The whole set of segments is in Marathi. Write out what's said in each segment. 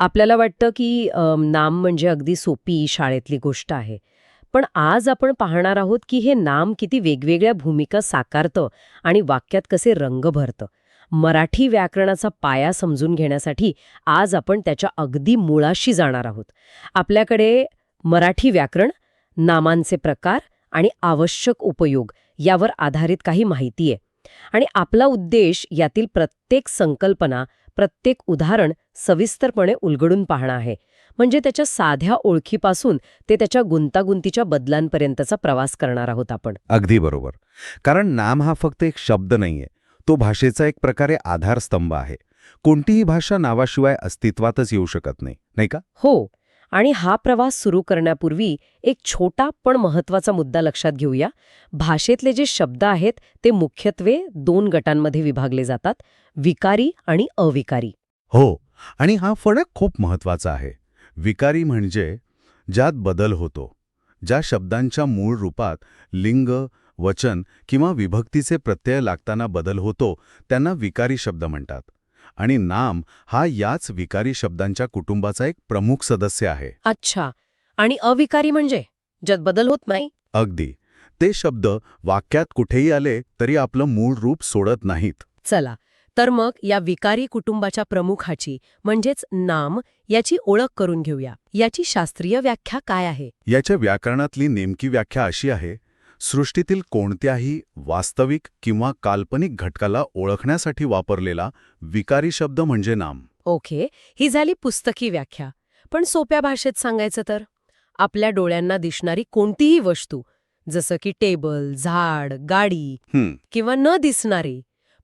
आपल्याला वाटतं की नाम म्हणजे अगदी सोपी शाळेतली गोष्ट आहे. पण आज आपण पाहणार आहोत की हे नाम किती वेगवेगळ्या भूमिका साकारतं आणि वाक्यात कसे रंग भरतं. मराठी व्याकरणाचा पाया समजून घेण्यासाठी आज आपण त्याच्या अगदी मुळाशी जाणार आहोत. आपल्याकडे मराठी व्याकरण नामांचे प्रकार आणि आवश्यक उपयोग यावर आधारित काही माहिती आहे. आणि आपला उद्देश यातील प्रत्येक संकल्पना प्रत्येक उदाहरण सविस्तरपणे उलगडून पाहणं आहे. म्हणजे त्याच्या साध्या ओळखीपासून ते त्याच्या गुंतागुंतीच्या बदलांपर्यंतचा प्रवास करणार आहोत आपण. अगदी बरोबर. कारण नाम हा फक्त एक शब्द नाहीये. तो भाषेचा एक प्रकारे आधारस्तंभ आहे. कोणतीही भाषा नावाशिवाय अस्तित्वातच येऊ शकत नाही नाही का? हो. आणि हा प्रवास सुरू करण्यापूर्वी एक छोटा पण महत्त्वाचा मुद्दा लक्षात घेऊया. भाषेतले जे शब्द आहेत ते मुख्यत्वे दोन गटांमध्ये विभागले जातात विकारी आणि अविकारी. हो आणि हा फरक खूप महत्त्वाचा आहे. विकारी म्हणजे ज्यात बदल होतो ज्या शब्दांच्या मूळ रूपात लिंग वचन किंवा विभक्तीचे प्रत्यय लागताना बदल होतो त्यांना विकारी शब्द म्हणतात. आणि नाम हा याच विकारी शब्दांच्या कुटुंबाचा एक प्रमुख सदस्य आहे. अच्छा. आणि अविकारी म्हणजे? ज्यात बदल होत नाही? अगदी. ते शब्द वाक्यात कुठेही आले तरी आपलं मूळ रूप सोडत नाहीत. चला. तर मग या विकारी कुटुंबाच्या प्रमुखाची म्हणजेच नाम याची ओळख करून घेऊया. याची शास्त्रीय व्याख्या काय आहे? याच्या व्याकरणातली नेमकी व्याख्या अशी आहे. सृष्टीतील कोणत्याही वास्तविक किंवा काल्पनिक घटकाला ओळखण्यासाठी वापरलेला विकारी शब्द म्हणजे नाम. ओके ही झाली पुस्तकी व्याख्या. पण सोप्या भाषेत सांगायचं तर? आपल्या डोळ्यांना दिसणारी कोणतीही वस्तू जसं की टेबल झाड गाडी किंवा न दिसणारी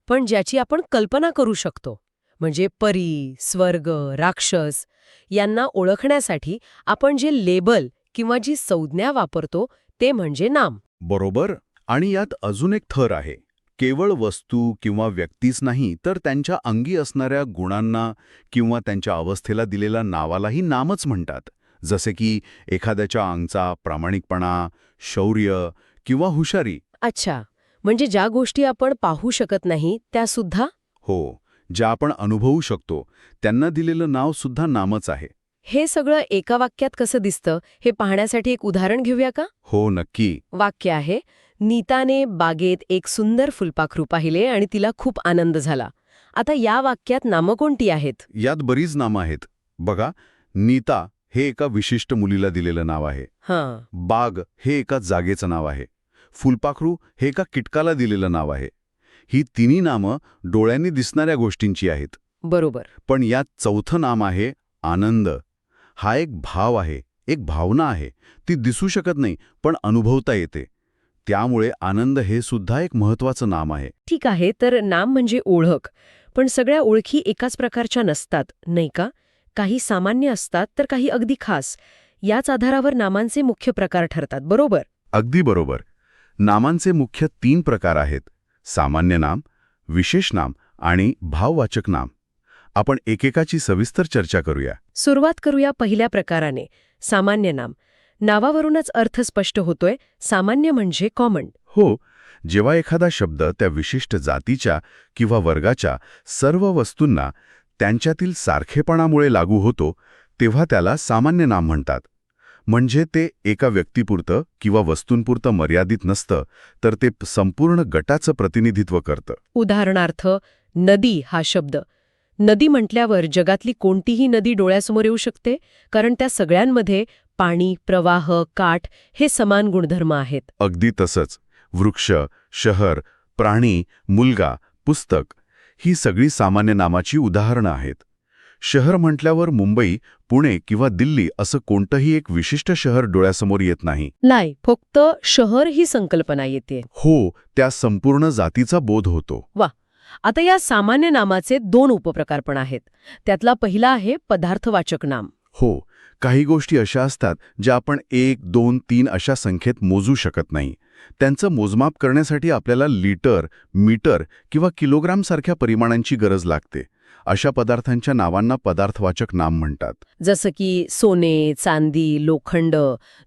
पण ज्याची आपण कल्पना करू शकतो म्हणजे परी स्वर्ग राक्षस यांना ओळखण्यासाठी आपण जे लेबल किंवा जी संज्ञा वापरतो ते म्हणजे नाम. बरोबर? आणि यात अजून एक थर आहे. केवळ वस्तू किंवा व्यक्तीच नाही तर त्यांच्या अंगी असणाऱ्या गुणांना किंवा त्यांच्या अवस्थेला दिलेल्या नावालाही नामच म्हणतात. जसे की एखाद्याच्या अंगचा प्रामाणिकपणा शौर्य किंवा हुशारी. अच्छा. म्हणजे ज्या गोष्टी आपण पाहू शकत नाही त्या सुद्धा? हो. ज्या आपण अनुभवू शकतो त्यांना दिलेलं नाव सुद्धा नामच आहे. हे सगळं एका वाक्यात कसं दिसतं हे पाहण्यासाठी एक उदाहरण घेऊया का? हो नक्की. वाक्य आहे नीताने बागेत एक सुंदर फुलपाखरू पाहिले आणि तिला खूप आनंद झाला. आता या वाक्यात नामं कोणती आहेत? यात बरीच नामं आहेत. बघा नीता हे एका विशिष्ट मुलीला दिलेलं नाव आहे. हां. बाग हे एका जागेचं नाव आहे. फुलपाखरू हे एका कीटकाला दिलेलं नाव आहे. ही तिन्ही नामं डोळ्यांनी दिसणाऱ्या गोष्टींची आहेत. बरोबर. पण यात चौथं नाम आहे आनंद. हा एक भाव आहे एक भावना आहे. ती दिसू शकत नाही पण अनुभवता येते. त्यामुळे आनंद हे सुद्धा एक महत्वाचं नाम आहे. ठीक आहे तर नाम म्हणजे ओळख. पण सगळ्या ओळखी एकाच प्रकारच्या नसतात नाही का? काही सामान्य असतात तर काही अगदी खास. याच आधारावर नामांचे मुख्य प्रकार ठरतात बरोबर? अगदी बरोबर. नामांचे मुख्य तीन प्रकार आहेत. सामान्य नाम विशेष नाम आणि भाववाचक नाम. आपण एकेकाची सविस्तर चर्चा करूया. सुरुवात करूया पहिल्या प्रकाराने. सामान्य नाम. नावावरूनच अर्थ स्पष्ट होतोय सामान्य म्हणजे कॉमन हो जेव्हा एखादा शब्द त्या विशिष्ट जातीच्या किंवा वर्गाच्या सर्व वस्तूंना त्यांच्यातील सारखेपणामुळे लागू होतो तेव्हा त्याला सामान्य नाम म्हणतात. म्हणजे ते एका व्यक्तीपुरतं किंवा वस्तूंपुरतं मर्यादित नसतं तर ते संपूर्ण गटाचं प्रतिनिधित्व करतं. उदाहरणार्थ नदी हा शब्द. नदी म्हटल्यावर जगातली कोणतीही नदी डोळ्यासमोर येऊ शकते कारण त्या सगळ्यांमध्ये पाणी प्रवाह काठ हे समान गुणधर्म आहेत. अगदी तसंच. वृक्ष शहर प्राणी मुलगा पुस्तक ही सगळी सामान्य नामाची उदाहरणं आहेत. शहर म्हटल्यावर मुंबई पुणे किंवा दिल्ली असं कोणतंही एक विशिष्ट शहर डोळ्यासमोर येत नाही. नाही फक्त शहर ही संकल्पना येते. हो त्या संपूर्ण जातीचा बोध होतो. आता या सामान्य नामाचे दोन उपप्रकार पण आहेत. त्यातला पहिला आहे पदार्थवाचक नाम. हो काही गोष्टी अशा असतात ज्या आपण एक दोन तीन अशा संख्येत मोजू शकत नाही. त्यांचं मोजमाप करण्यासाठी आपल्याला लिटर मीटर किंवा किलोग्रामसारख्या परिमाणांची गरज लागते. अशा पदार्थांच्या नावांना पदार्थवाचक नाम म्हणतात. जसं की सोने चांदी लोखंड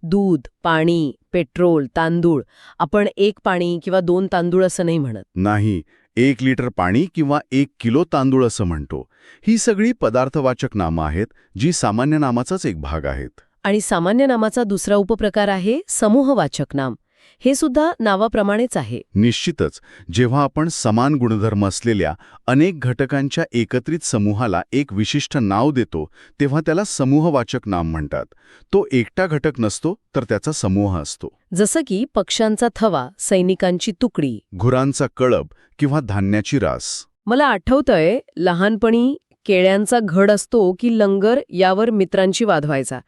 दूध पाणी पेट्रोल तांदूळ. आपण एक पाणी किंवा दोन तांदूळ असं नाही म्हणत. नाही एक लिटर पाणी किंवा एक किलो तांदूळ असं म्हणतो. ही सगळी पदार्थवाचक नामं आहेत जी सामान्य नामाचाच एक भाग आहेत. आणि सामान्य नामाचा दुसरा उपप्रकार आहे समूहवाचक नाम. हे सुद्धा नावाप्रमाणेच आहे. निश्चितच जेव्हा आपण समान गुणधर्म असलेल्या अनेक घटकांच्या एकत्रित समूहाला एक विशिष्ट नाव देतो तेव्हा त्याला समूहवाचक नाम म्हणतात. तो एकटा घटक नसतो तर त्याचा समूह असतो. जसं की पक्ष्यांचा थवा सैनिकांची तुकडी. घुरांचा कळप किंवा धान्याची रास. मला आठवतंय लहानपणी केळ्यांचा घड असतो की लंगर यावर मित्रांची वाद व्हायचा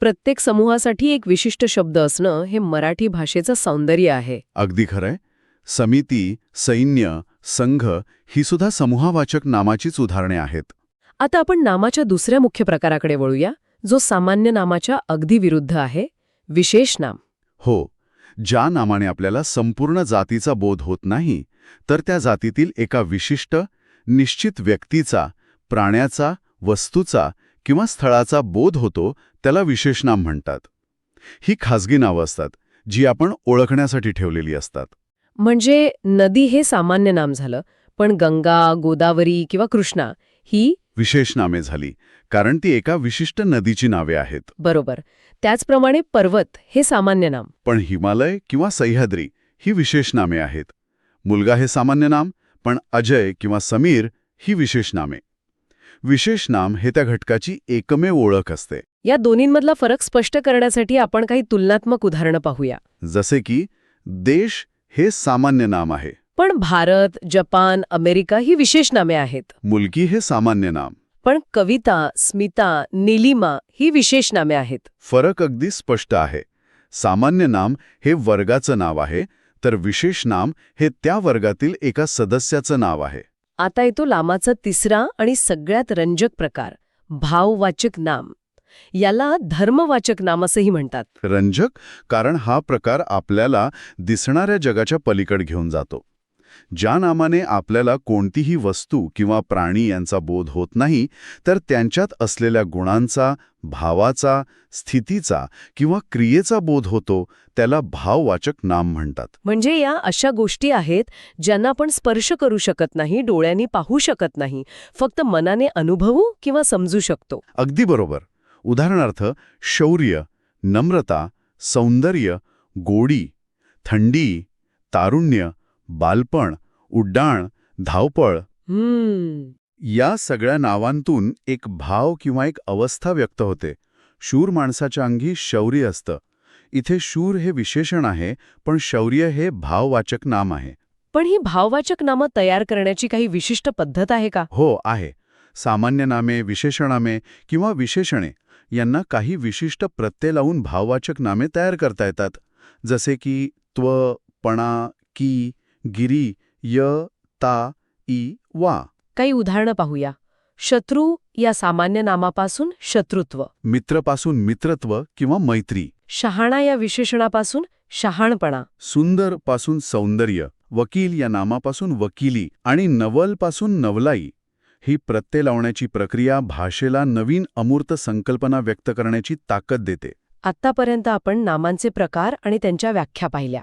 प्रत्येक समूहासाठी एक विशिष्ट शब्द असणं हे मराठी भाषेचं सौंदर्य आहे. अगदी खरंय. समिती सैन्य संघ ही सुद्धा समूहावाचक नामाचीच उदाहरणे आहेत. आता आपण नामाच्या दुसऱ्या मुख्य प्रकाराकडे वळूया जो सामान्य नामाच्या अगदी विरुद्ध आहे विशेष नाम. हो ज्या नामाने आपल्याला संपूर्ण जातीचा बोध होत नाही तर त्या जातीतील एका विशिष्ट निश्चित व्यक्तीचा प्राण्याचा वस्तूचा किंवा स्थळाचा बोध होतो त्याला विशेष नाम म्हणतात. ही खाजगी नावं असतात जी आपण ओळखण्यासाठी ठेवलेली असतात. म्हणजे नदी हे सामान्य नाम झालं पण गंगा गोदावरी किंवा कृष्णा ही विशेष नामे झाली कारण ती एका विशिष्ट नदीची नावे आहेत. बरोबर. त्याचप्रमाणे पर्वत हे सामान्य नाम. पण हिमालय किंवा सह्याद्री ही विशेष नामे आहेत. मुलगा हे सामान्य नाम पण अजय किंवा समीर ही विशेष नामे. विशेष नाम हे त्या घटकाची एकमेव ओळख असते. या दोन्हींमधला फरक स्पष्ट करण्यासाठी आपण काही तुलनात्मक उदाहरणं पाहूया. जसे की देश हे सामान्य नाम आहे. पण भारत जपान अमेरिका ही विशेष नामे आहेत. मुलगी हे सामान्य नाम. पण कविता स्मिता निलिमा ही विशेष नामे आहेत. फरक अगदी स्पष्ट आहे. सामान्य नाम हे वर्गाचं नाव आहे तर विशेष नाम हे त्या वर्गातील एका सदस्याचं नाव आहे. आता येतो लामाचा तिसरा आणि सगळ्यात रंजक प्रकार भाववाचक नाम. याला धर्मवाचक नाम असंही म्हणतात. रंजक कारण हा प्रकार आपल्याला दिसणाऱ्या जगाच्या पलीकड घेऊन जातो. ज्या नामाने आपल्याला कोणतीही वस्तू किंवा प्राणी यांचा बोध होत नाही तर त्यांच्यात असलेल्या गुणांचा भावाचा स्थितीचा किंवा क्रियेचा बोध होतो त्याला भाववाचक नाम म्हणतात. म्हणजे या अशा गोष्टी आहेत ज्यांना आपण स्पर्श करू शकत नाही डोळ्यांनी पाहू शकत नाही फक्त मनाने अनुभवू किंवा समजू शकतो. अगदी बरोबर. उदाहरणार्थ शौर्य नम्रता सौंदर्य गोडी थंडी तारुण्य बालपण उड्डाण धावपळ. या सगळ्या नावांतून एक भाव किंवा एक अवस्था व्यक्त होते. शूर माणसाच्या अंगी शौर्य असतं. इथे शूर हे विशेषण आहे पण शौर्य हे भाववाचक नाम आहे. पण ही भाववाचक नामं तयार करण्याची काही विशिष्ट पद्धत आहे का? हो आहे. सामान्य नामे विशेषणामे किंवा विशेषणे यांना काही विशिष्ट प्रत्यय लावून भाववाचक नामे तयार करता येतात. जसे की त्व पणा की गिरी य ता ई वा. काही उदाहरणं पाहूया. शत्रू या सामान्य नामापासून शत्रुत्व. मित्रपासून मित्रत्व किंवा मैत्री. शहाणा या विशेषणापासून शहाणपणा. सुंदरपासून सौंदर्य. वकील या नामापासून वकिली आणि नवलपासून नवलाई. ही प्रत्यय लावण्याची प्रक्रिया भाषेला नवीन अमूर्त संकल्पना व्यक्त करण्याची ताकद देते. आत्तापर्यंत आपण नामांचे प्रकार आणि त्यांच्या व्याख्या पाहिल्या.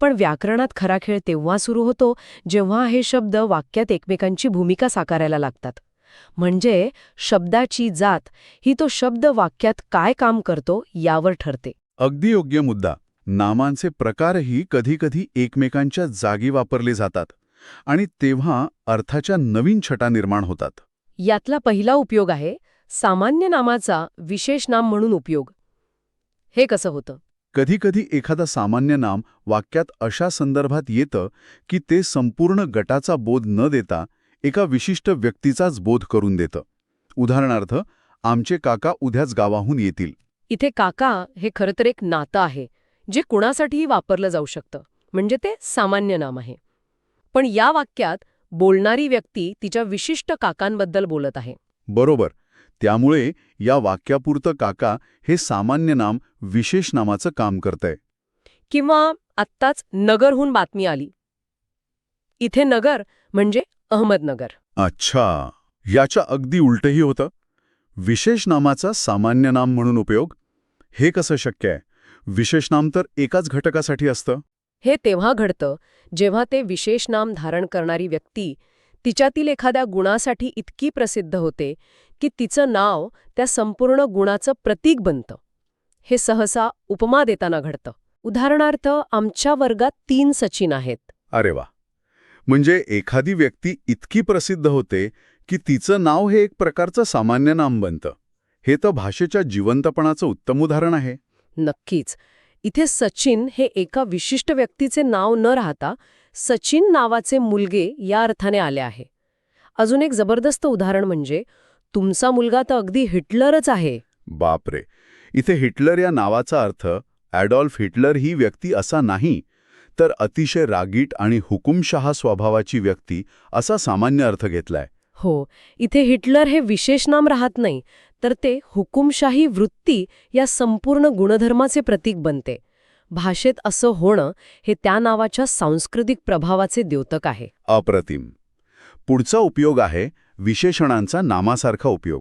पण व्याकरणात खरा खेळ तेव्हा सुरू होतो जेव्हा हे शब्द वाक्यात एकमेकांची भूमिका साकारायला लागतात. म्हणजे शब्दाची जात ही तो शब्द वाक्यात काय काम करतो यावर ठरते. अगदी योग्य मुद्दा. नामांचे प्रकारही कधीकधी एकमेकांच्या जागी वापरले जातात. आणि तेव्हा अर्थाच्या नवीन छटा निर्माण होतात. यातला पहिला उपयोग आहे सामान्य नामाचा विशेष नाम म्हणून उपयोग. हे कसं होतं? कधीकधी एखादा सामान्य नाम वाक्यात अशा संदर्भात येतं की ते संपूर्ण गटाचा बोध न देता एका विशिष्ट व्यक्तीचाच बोध करून देतं. उदाहरणार्थ आमचे काका उद्याच गावाहून येतील. इथे काका हे खरं तर एक नातं आहे जे कुणासाठीही वापरलं जाऊ शकतं. म्हणजे ते सामान्य नाम आहे. पण या वाक्यात बोलणारी व्यक्ती तिच्या विशिष्ट काकांबद्दल बोलत आहे. बरोबर. त्यामुळे या वाक्यापुरतं काका हे सामान्य नाम विशेष नामाचं काम करतंय. किंवा आत्ताच नगरहून बातमी आली. इथे नगर म्हणजे अहमदनगर. अच्छा. याच्या अगदी उलटही होतं. विशेष नामाचा सामान्य नाम म्हणून उपयोग हे कसं शक्य आहे? विशेष नाम तर एकाच घटकासाठी असतं. हे तेव्हा घडतं जेव्हा ते विशेष नाम धारण करणारी व्यक्ती तिच्यातील एखाद्या गुणासाठी इतकी प्रसिद्ध होते की तिचं नाव त्या संपूर्ण गुणाचं प्रतीक बनतं. हे सहसा उपमा देताना घडतं. उदाहरणार्थ आमच्या वर्गात तीन सचिन आहेत. अरे वा! म्हणजे एखादी व्यक्ती इतकी प्रसिद्ध होते की तिचं नाव हे एक प्रकारचं सामान्य नाम बनतं. हे तर भाषेच्या जिवंतपणाचं उत्तम उदाहरण आहे. नक्कीच. इथे सचिन हे एका विशिष्ट व्यक्तीचे नाव न राहता सचिन नावाचे मुलगे या अर्थाने आले आहे. अजून एक जबरदस्त उदाहरण म्हणजे तुमचा मुलगा तर अगदी हिटलरच आहे. बापरे! इथे हिटलर या नावाचा अर्थ ॲडॉल्फ हिटलर ही व्यक्ती असा नाही तर अतिशय रागीट आणि हुकुमशहा स्वभावाची व्यक्ती असा सामान्य अर्थ घेतलाय. हो इथे हिटलर हे विशेष नाम राहत नाही तर ते हुकुमशाही वृत्ती या संपूर्ण गुणधर्माचे प्रतीक बनते. भाषेत असं होणं हे त्या नावाच्या सांस्कृतिक प्रभावाचे द्योतक आहे. अप्रतिम. पुढचा उपयोग आहे विशेषणांचा नामासारखा उपयोग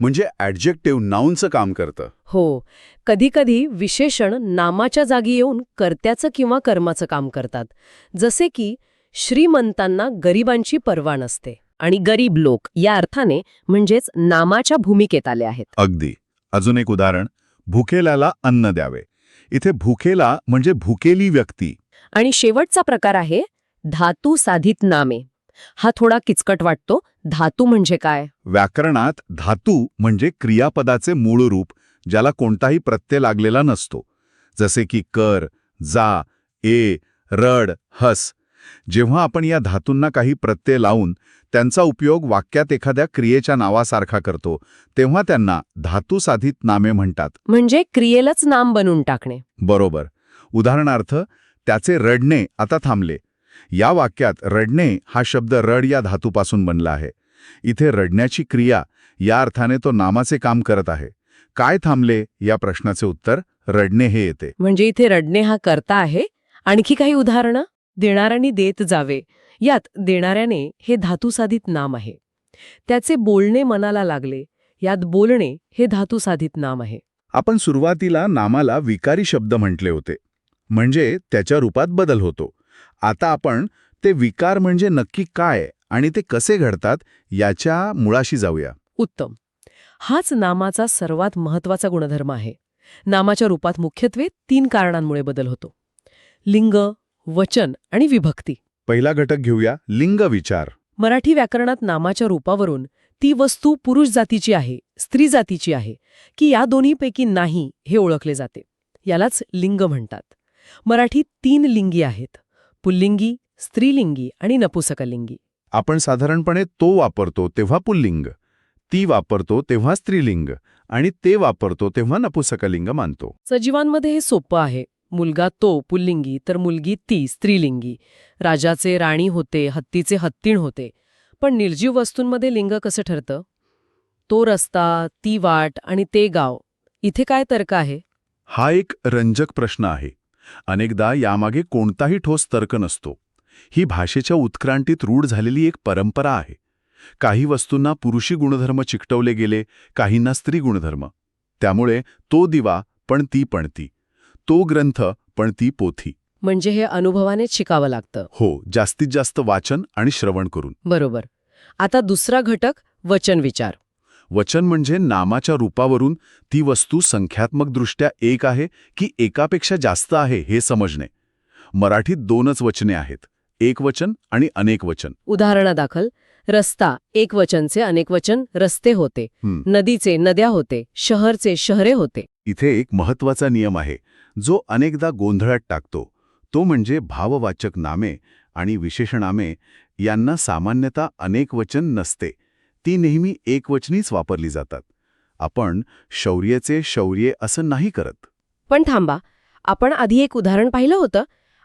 म्हणजे ॲडजेक्टिव्ह नाऊनचं काम करतं. हो कधीकधी विशेषण नामाच्या जागी येऊन कर्त्याचं किंवा कर्माचं काम करतात जसे की श्रीमंतांना गरिबांची पर्वा नसते. आणि गरीब लोक या अर्थाने म्हणजेच नामाच्या भूमिकेत आले आहेत. अगदी. अजून एक उदाहरण. भुकेल्याला अन्न द्यावे. इथे भुकेला म्हणजे भुकेली व्यक्ती. आणि शेवटचा प्रकार आहे धातू साधित नामे. हा थोडा किचकट वाटतो. धातू म्हणजे काय? व्याकरणात धातू म्हणजे क्रियापदाचे मूळ रूप ज्याला कोणताही प्रत्यय लागलेला नसतो. जसे की कर जा ए रड हस. जेव्हा आपण या धातूंना काही प्रत्यय लावून त्यांचा उपयोग वाक्यात एखाद्या क्रियेच्या नावासारखा करतो तेव्हा त्यांना धातू साधित नामे म्हणतात. म्हणजे क्रियेलाच नाम बनवून टाकणे. बरोबर. उदाहरणार्थ त्याचे रडणे आता थांबले. या वाक्यात रडणे हा शब्द रड या धातूपासून बनला आहे. इथे रडण्याची क्रिया या अर्थाने तो नामाचे काम करत आहे. काय थांबले? या प्रश्नाचे उत्तर रडणे हे येते. म्हणजे इथे रडणे हा करता आहे. आणखी काही उदाहरणं? देणाऱ्याने देत जावे. यात देणाऱ्याने हे धातुसाधित नाम आहे. त्याचे बोलणे मनाला लागले यात बोलणे हे धातुसाधित नाम आहे. आपण सुरुवातीला नामाला विकारी शब्द म्हटले होते. म्हणजे त्याच्या रूपात बदल होतो. आता आपण ते विकार म्हणजे नक्की काय आणि ते कसे घडतात याच्या मुळाशी जाऊया. उत्तम. हाच नामाचा सर्वात महत्त्वाचा गुणधर्म आहे. नामाच्या रूपात मुख्यत्वे तीन कारणांमुळे बदल होतो. लिंग वचन आणि विभक्ती. पहिला घटक घेऊया लिंग विचार. मराठी व्याकरणात नामाच्या रूपावरून ती वस्तू पुरुष जातीची आहे स्त्री जातीची आहे की या दोन्हीपैकी नाही हे ओळखले जाते. यालाच लिंग म्हणतात. मराठीत तीन लिंगी आहेत पुल्लिंगी स्त्रीलिंगी आणि नपुसकलिंगी. आपण साधारणपणे तो वापरतो तेव्हा पुल्लिंग ती वापरतो तेव्हा स्त्रीलिंग आणि ते वापरतो तेव्हा नपुसकलिंग मानतो. सजीवांमध्ये हे सोपं आहे. मुलगा तो पुल्लिंगी तर मुलगी ती स्त्रीलिंगी. राजाचे राणी होते हत्तीचे हत्तीण होते. पण निर्जीव वस्तूंमध्ये लिंग कसं ठरतं? तो रस्ता ती वाट आणि ते गाव इथे काय तर्क आहे? हा एक रंजक प्रश्न आहे. अनेकदा यामागे कोणताही ठोस तर्क नसतो. ही भाषेच्या उत्क्रांतीत रूढ झालेली एक परंपरा आहे. काही वस्तूंना पुरुषी गुणधर्म चिकटवले गेले काहींना स्त्री गुणधर्म. त्यामुळे तो दिवा पण ती पणती ती. ग्रंथ पण ती पोथी. म्हणजे हे अनुभवानेच शिकावं लागतं. हो जास्तीत जास्त वाचन आणि श्रवण करून. बरोबर. आता दुसरा घटक वचन विचार. वचन म्हणजे नामाच्या रूपावरून ती वस्तू संख्यात्मकदृष्ट्या एक आहे की एकापेक्षा जास्त आहे हे समजणे. मराठीत दोनच वचने आहेत एक वचन आणि अनेक वचन. उदाहरणादाखल रस्ता एक वचनचे अनेक वचन रस्ते होते. नदीचे नद्या होते शहरचे शहरे होते. इथे एक महत्त्वाचा नियम आहे. जो अनेकदा गोंधळात टाकतो तो म्हणजे भाववाचक नामे आणि विशेषणामे यांना सामान्यतः अनेक वचन नसते. ती नेहमी एकवचनीच वापरली जातात. आपण शौर्याचे शौर्ये असं नाही करत. पण थांबा आपण आधी एक उदाहरण पाहिलं होतं.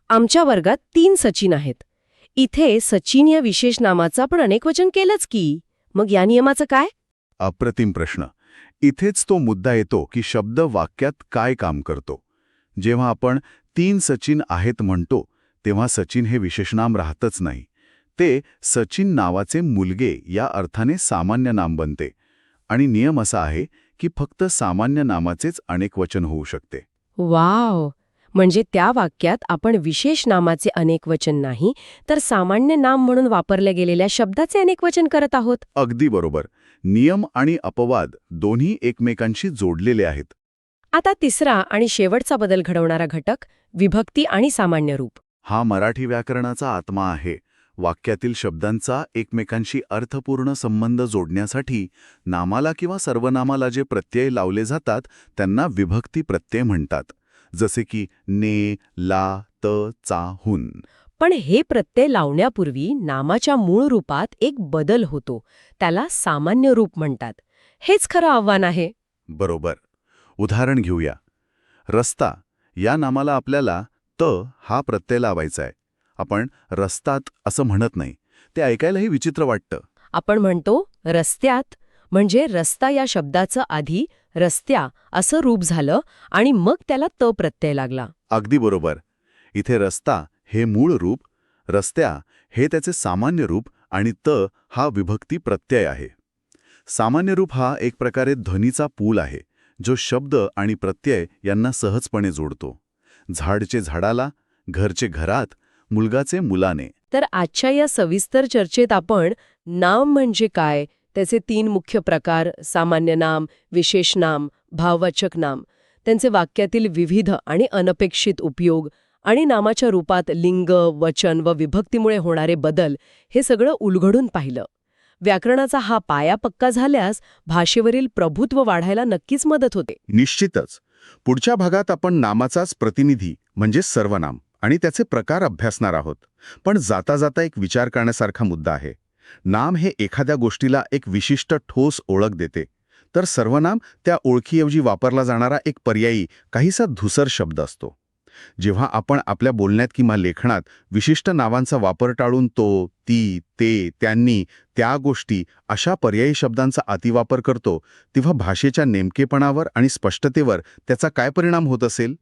आमच्या वर्गात तीन सचिन आहेत. इथे सचिन या विशेष नामाचा पण अनेक वचन केलंच की. मग या नियमाचं काय? अप्रतिम प्रश्न. इथेच तो मुद्दा येतो की शब्द वाक्यात काय काम करतो. जेव्हा आपण तीन सचिन आहेत म्हणतो तेव्हा सचिन हे विशेषनाम राहतच नाही. ते सचिन नावाचे मुलगे या अर्थाने सामान्य नाम बनते. आणि नियम असा आहे की फक्त सामान्य नामाचेच अनेक वचन होऊ शकते. वाव! म्हणजे त्या वाक्यात आपण विशेष नामाचे अनेक वचन नाही तर सामान्य नाम म्हणून वापरल्या गेलेल्या शब्दाचे अनेक वचन करत आहोत? अगदी बरोबर. नियम आणि अपवाद दोन्ही एकमेकांशी जोडलेले आहेत. आता तिसरा आणि शेवटचा बदल घडवणारा घटक विभक्ती आणि सामान्य रूप. हा मराठी व्याकरणाचा आत्मा आहे. वाक्यातील शब्दांचा एकमेकांशी अर्थपूर्ण संबंध जोडण्यासाठी नामाला किंवा सर्वनामाला जे प्रत्यय लावले जातात त्यांना विभक्ती प्रत्यय म्हणतात. जसे की ने ला त चा हुन. पण हे प्रत्यय लावण्यापूर्वी नामाच्या मूळ रूपात एक बदल होतो. त्याला सामान्य रूप म्हणतात. हेच खरं आव्हान आहे. बरोबर. उदाहरण घेऊया. रस्ता या नामाला आपल्याला त हा प्रत्यय लावायचा आहे. आपण रस्तात असं म्हणत नाही. ते ऐकायलाही विचित्र वाटतं. आपण म्हणतो रस्त्यात म्हणजे रस्ता या शब्दाचं आधी रस्त्या असं रूप झालं आणि मग त्याला त प्रत्यय लागला. अगदी बरोबर. इथे रस्ता हे मूळ रूप रस्त्या हे त्याचे सामान्य रूप आणि त हा विभक्ती प्रत्यय आहे. सामान्य रूप हा एक प्रकारे ध्वनीचा पूल आहे. जो शब्द आणि प्रत्यय यांना सहजपणे जोडतो. झाडचे झाडाला घरचे घरात मुलगाचे मुलाने. तर आजच्या या सविस्तर चर्चेत आपण नाम म्हणजे काय त्याचे तीन मुख्य प्रकार सामान्य नाम विशेष नाम भाववाचक नाम त्यांचे वाक्यातील विविध आणि अनपेक्षित उपयोग आणि नामाच्या रूपात लिंग वचन व विभक्तीमुळे होणारे बदल हे सगळं उलगडून पाहिलं. व्याकरणाचा हा पाया पक्का झाल्यास भाषेवरील प्रभुत्व वाढायला नक्कीच मदत होते. निश्चितच. पुढच्या भागात आपण नामाचाच प्रतिनिधी म्हणजे सर्वनाम आणि त्याचे प्रकार अभ्यासणार आहोत. पण जाता जाता एक विचार करण्यासारखा मुद्दा आहे. नाम हे एखाद्या गोष्टीला एक विशिष्ट ठोस ओळख देते. तर सर्वनाम त्या ओळखीऐवजी वापरला जाणारा एक पर्यायी काहीसा धुसर शब्द असतो. जेव्हा आपण आपल्या बोलण्यात किंवा लेखनात विशिष्ट नावांचा वापर टाळून तो ती ते त्यांनी त्या गोष्टी अशा पर्यायी शब्दांचा अतिवापर करतो तेव्हा भाषेच्या नेमकेपणावर आणि स्पष्टतेवर त्याचा काय परिणाम होत असेल?